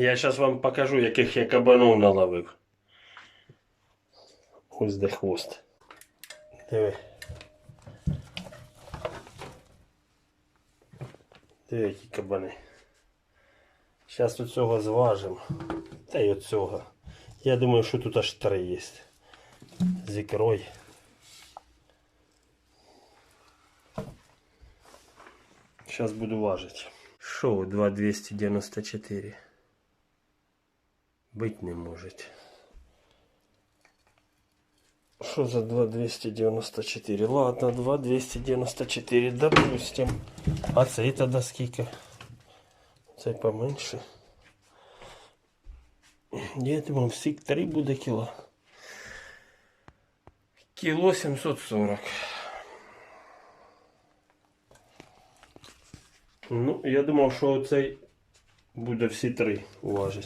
Я зараз вам покажу, яких я кабанов наловив. Ось де хвост. Диви. Диви, які кабани. Зараз тут цього зважимо. Та й от цього. Я думаю, що тут аж три є. З ікрой. Сейчас буду важить. Шоу 2294. Быть не может. Что за 2294? Ладно, 2294, допустим. А цей тогда скільки? Цей поменше. Я думав, всіх 3 буде кіло. Кіло 740. Ну, я думав, що цей буде всі три уважить.